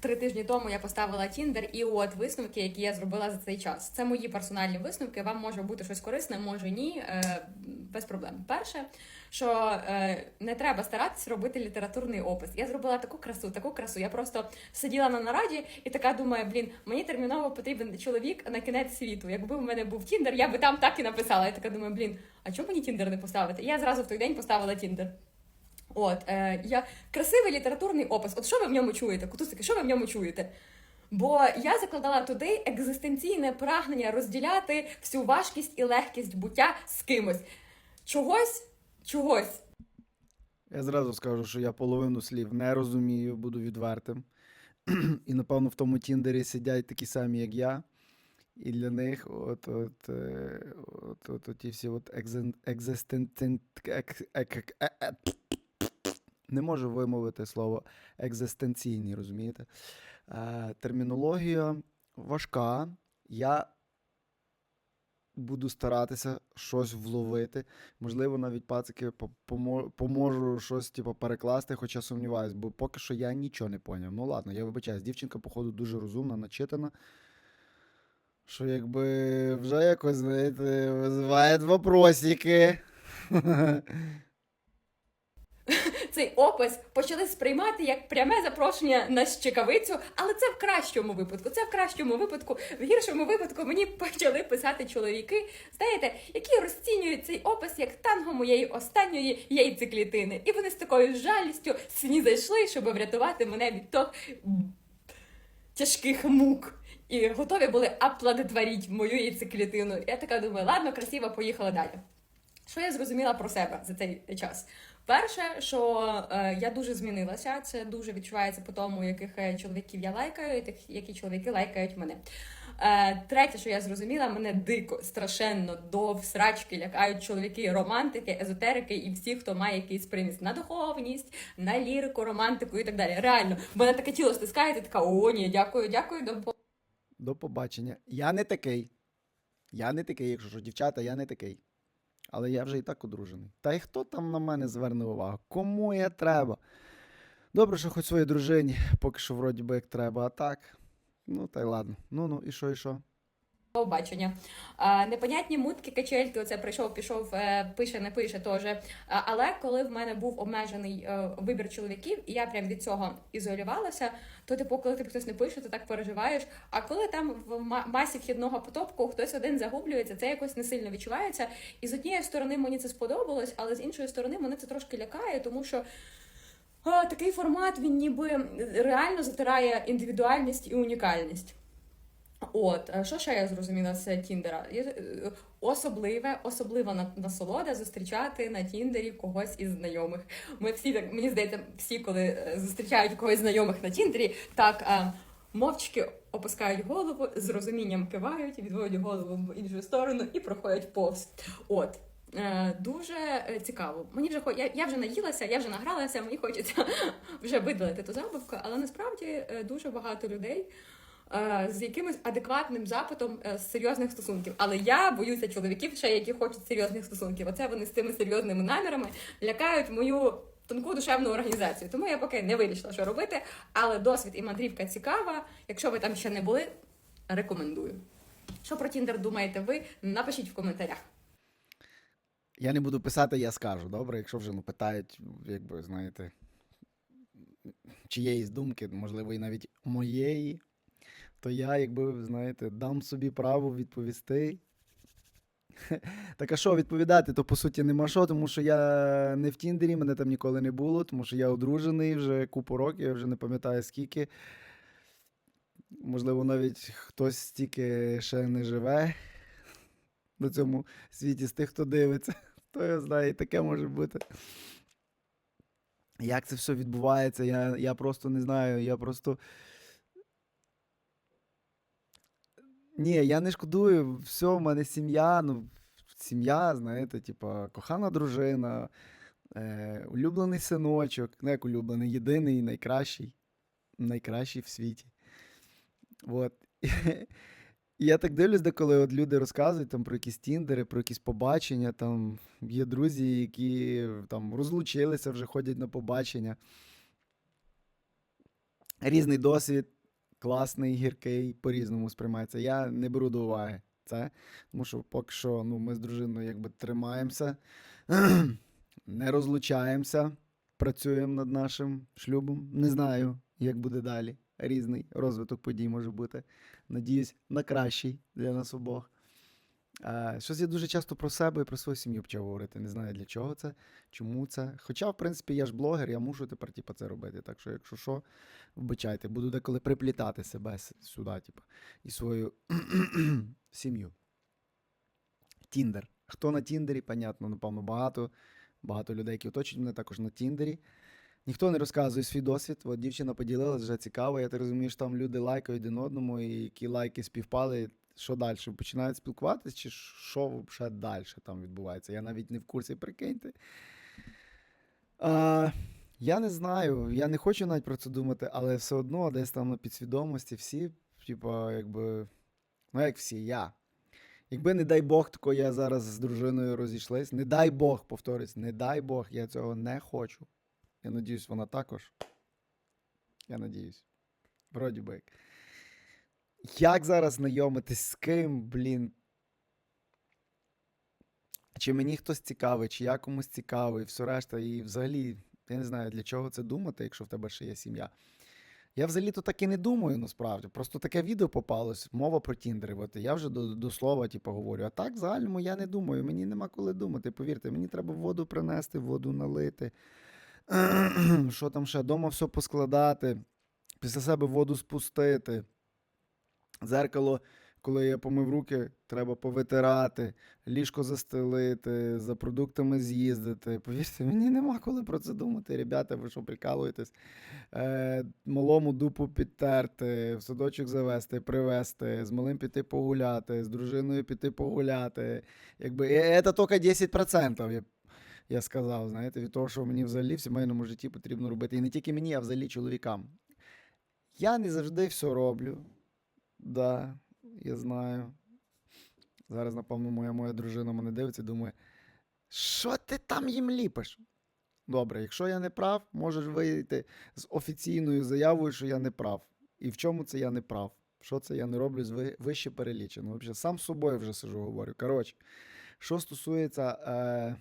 Три тижні тому я поставила Тіндер, і от висновки, які я зробила за цей час. Це мої персональні висновки. Вам може бути щось корисне, може ні, е, без проблем. Перше, що е, не треба старатися робити літературний опис. Я зробила таку красу, таку красу. Я просто сиділа на нараді і така думаю, блін, мені терміново потрібен чоловік на кінець світу. Якби в мене був Тіндер, я би там так і написала. Я така думаю, блін, а чому мені Тіндер не поставити? Я зразу в той день поставила Тіндер. От, е, я красивий літературний опис. От що ви в ньому чуєте? Кутусики, що ви в ньому чуєте? Бо я закладала туди екзистенційне прагнення розділяти всю важкість і легкість буття з кимось. Чогось, чогось. Я зразу скажу, що я половину слів не розумію, буду відвертим. І, напевно, в тому Тіндері сидять такі самі, як я. І для них от, от, е, от, от, от ті всі от екзен, екзистенцин- ек- ек- ек- е- е- не можу вимовити слово екзистенційні, розумієте? Е, термінологія важка. Я буду старатися щось вловити. Можливо, навіть пацики поможу щось типу, перекласти, хоча сумніваюсь, бо поки що я нічого не поняв. Ну ладно, я вибачаюсь, дівчинка, походу, дуже розумна, начитана. Що якби вже якось, знаєте, визиває вопросики. Цей опис почали сприймати як пряме запрошення на щекавицю, але це в кращому випадку. Це в кращому випадку. В гіршому випадку мені почали писати чоловіки, знаєте, які розцінюють цей опис як танго моєї останньої яйцеклітини. І вони з такою жалістю сні зайшли, щоб врятувати мене від тих тяжких мук. І готові були аплодотворити мою яйцеклітину. Я така думаю, ладно, красиво, поїхала далі. Що я зрозуміла про себе за цей час? Перше, що е, я дуже змінилася, це дуже відчувається по тому, яких е, чоловіків я лайкаю, і тих, які чоловіки лайкають мене. Е, третє, що я зрозуміла, мене дико, страшенно до всрачки лякають чоловіки, романтики, езотерики і всі, хто має якийсь приміс на духовність, на лірику, романтику і так далі. Реально, мене таке тіло стискає, ти така, о, ні, дякую, дякую, до До побачення. Я не такий. Я не такий, якщо що, дівчата, я не такий. Але я вже і так одружений. Та й хто там на мене зверне увагу? Кому я треба? Добре, що хоч своїй дружині, поки що вроді би як треба, а так. Ну, та й ладно. Ну ну, і що, і що? Побачення. Непонятні мутки, качельки, оце прийшов, пішов, е, пише, не пише теж. Але коли в мене був обмежений е, вибір чоловіків, і я прям від цього ізолювалася, то типу, коли тобі хтось не пише, ти так переживаєш. А коли там в ма- масі вхідного потопку хтось один загублюється, це якось не сильно відчувається. І з однієї сторони мені це сподобалось, але з іншої сторони мене це трошки лякає, тому що. такий формат він ніби реально затирає індивідуальність і унікальність. От, е, що ще я зрозуміла з Тіндера? Е, Особливе, особлива насолода зустрічати на Тіндері когось із знайомих. Ми всі так, мені здається, всі, коли е, зустрічають когось знайомих на Тіндері, так мовчки опускають голову, з розумінням кивають, відводять голову в іншу сторону і проходять повз. От. Дуже цікаво. Мені вже я, я вже наїлася, я вже награлася, мені хочеться вже видалити ту забавку, але насправді дуже багато людей з якимось адекватним запитом е, з серйозних стосунків. Але я боюся чоловіків, ще які хочуть серйозних стосунків. Оце вони з цими серйозними намірами лякають мою тонку душевну організацію. Тому я поки не вирішила, що робити. Але досвід і мандрівка цікава. Якщо ви там ще не були, рекомендую. Що про Тіндер думаєте ви? Напишіть в коментарях. Я не буду писати, я скажу, добре, якщо вже ну, питають, якби, знаєте, чиєїсь думки, можливо, і навіть моєї, то я, якби, знаєте, дам собі право відповісти. Так а що відповідати, то по суті нема що, тому що я не в Тіндері, мене там ніколи не було, тому що я одружений вже купу років, я вже не пам'ятаю скільки. Можливо, навіть хтось стільки ще не живе на цьому світі з тих, хто дивиться. Хто його знає, і таке може бути. Як це все відбувається, я, я просто не знаю. Я просто. Ні, я не шкодую. Все, в мене сім'я, ну, сім'я, знаєте, типа, кохана дружина, е, улюблений синочок, ну як улюблений, єдиний, найкращий, найкращий в світі. От. Я так дивлюсь, де коли от люди розказують там про якісь тіндери, про якісь побачення. Там є друзі, які там розлучилися, вже ходять на побачення. різний досвід, класний, гіркий, по-різному сприймається. Я не беру до уваги це, тому що поки що ну, ми з дружиною якби тримаємося, не розлучаємося, працюємо над нашим шлюбом. Не знаю, як буде далі. Різний розвиток подій може бути. Надіюсь, на кращий для нас обох. Щось я дуже часто про себе і про свою сім'ю почав говорити. Не знаю для чого це, чому це. Хоча, в принципі, я ж блогер, я мушу тепер типу, це робити. Так що, якщо що, вбачайте, буду деколи приплітати себе сюди, типу, і свою сім'ю. Тіндер. Хто на Тіндері, понятно, напевно, багато. Багато людей, які оточують мене також на Тіндері. Ніхто не розказує свій досвід. От дівчина поділилась, вже цікаво. Я так розумію, що там люди лайкають один одному, і які лайки співпали. Що далі? Починають спілкуватися, чи що взагалі далі там відбувається? Я навіть не в курсі, прикиньте. А, я не знаю, я не хочу навіть про це думати, але все одно десь там на підсвідомості всі, типа, якби. Ну, як всі, я. Якби, не дай Бог, тако я зараз з дружиною розійшлись. Не дай Бог, повторюсь, не дай Бог, я цього не хочу. Я надіюсь, вона також. Я надіюсь. Вроді би. Як. Зараз знайомитись з ким, блін? Чи мені хтось цікавий, чи я комусь цікавий, все решта. І взагалі, я не знаю, для чого це думати, якщо в тебе ще є сім'я. Я взагалі то так і не думаю, насправді. Просто таке відео попалось, мова про тіндери. От я вже до, до слова, типу, говорю. А так, загальному я не думаю. Мені нема коли думати. Повірте, мені треба воду принести, воду налити. Що там ще? Дома все поскладати, після себе воду спустити. Зеркало, коли я помив руки, треба повитирати, ліжко застелити, за продуктами з'їздити. Повірте, мені нема коли про це думати. Ребята, ви що прикалуєтесь? Е, малому дупу підтерти, в садочок завести, привезти, з малим піти погуляти, з дружиною піти погуляти. Якби, це тільки 10%. Я, я сказав, знаєте, від того, що мені взагалі в сімейному житті потрібно робити. І не тільки мені, а взагалі чоловікам. Я не завжди все роблю. Да, я знаю. Зараз, напевно, моя моя дружина мене дивиться і думає, що ти там їм ліпиш? Добре, якщо я не прав, можеш вийти з офіційною заявою, що я не прав. І в чому це я не прав? Що це я не роблю з вище перелічено? Взагалі, сам з собою вже сижу, говорю. Коротше, що стосується, е,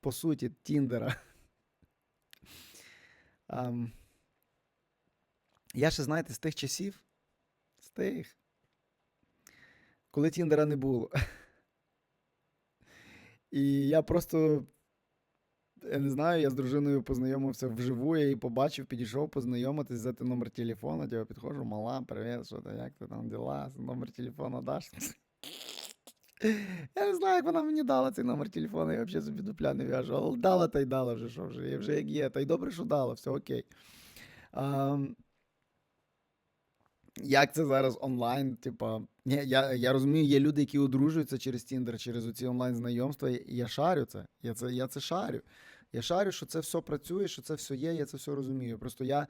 по суті, Тіндера. Ем, я ще, знаєте, з тих часів, тих, коли Тіндера не було. І я просто я не знаю, я з дружиною познайомився вживу, я її побачив, підійшов познайомитись, взяти номер телефону, я підходжу, мала, привіт, що ти, як ти там діла, номер телефону даш. Я не знаю, як вона мені дала цей номер телефону, я взагалі собі дупля не в'яжу, але дала та й дала вже, що вже, вже як є, та й добре, що дала, все окей. А, як це зараз онлайн? Типа, ні, я, я розумію, є люди, які одружуються через Тіндер, через оці онлайн-знайомства, я шарю це. Я це, я це шарю. Я шарю, що це все працює, що це все є, я це все розумію. Просто я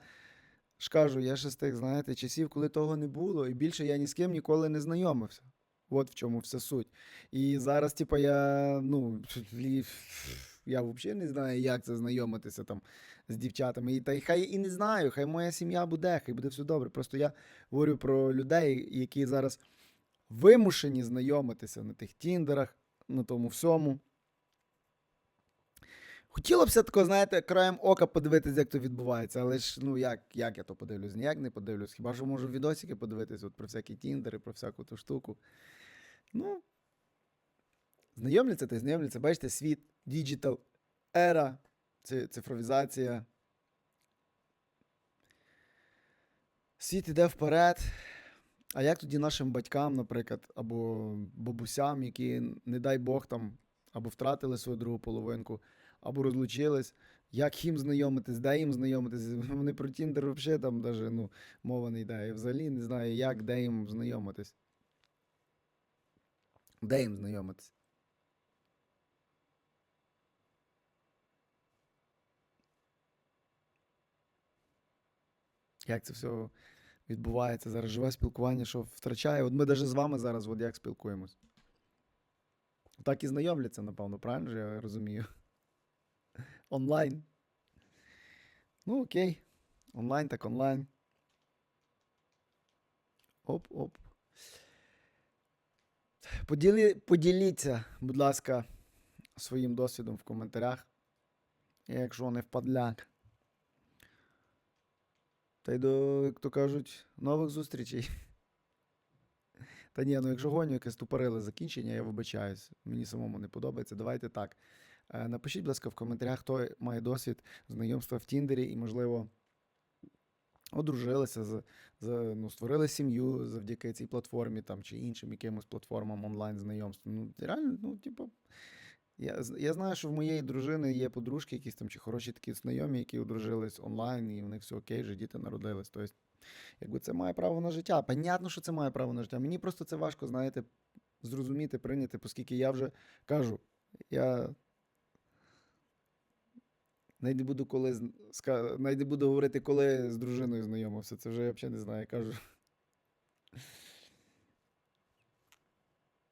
ж кажу, я ще з тих, знаєте, часів, коли того не було, і більше я ні з ким ніколи не знайомився. От в чому вся суть. І зараз, типа, я, ну, я взагалі не знаю, як це знайомитися там з дівчатами. І, та й хай і не знаю, хай моя сім'я буде, хай буде все добре. Просто я говорю про людей, які зараз вимушені знайомитися на тих тіндерах, на тому всьому. Хотіло б тако, знаєте, краєм ока подивитися, як то відбувається, але ж ну як, як я то подивлюсь? Ніяк не подивлюсь. Хіба що можу відосики подивитись от про всякі тіндери, про всяку ту штуку. Ну, знайомляться та й знайомляться. Бачите, світ, діджитал, ера, ци- цифровізація. Світ іде вперед. А як тоді нашим батькам, наприклад, або бабусям, які, не дай Бог, там або втратили свою другу половинку, або розлучились, як їм знайомитись, де їм знайомитись? Вони про Тіндер взагалі там даже, ну, мова не йде. Я взагалі не знаю, як, де їм знайомитись. Де їм знайомитись? Як це все відбувається зараз? Живе спілкування, що втрачає. От ми навіть з вами зараз, от як спілкуємось. Так і знайомляться, напевно, правильно ж я розумію. Онлайн. Ну, окей. Онлайн так онлайн. Оп-оп. Поділі, поділіться, будь ласка, своїм досвідом в коментарях. Якщо не впадляк. Та й до, як то кажуть, нових зустрічей. Та ні, ну якщо гоню якесь тупориле закінчення, я вибачаюсь. Мені самому не подобається. Давайте так. Е, Напишіть, будь ласка, в коментарях, хто має досвід знайомства в Тіндері і, можливо, одружилися, з, з, ну, створили сім'ю завдяки цій платформі там, чи іншим якимось платформам онлайн знайомств. Ну, реально, ну, типу, я, я знаю, що в моєї дружини є подружки, якісь там чи хороші такі знайомі, які одружились онлайн, і в них все окей, вже діти народились. Тобто, якби це має право на життя. Понятно, що це має право на життя. Мені просто це важко, знаєте, зрозуміти, прийняти, оскільки я вже кажу, я не буду коли не буду говорити, коли з дружиною знайомився. Це вже я взагалі не знаю. Кажу,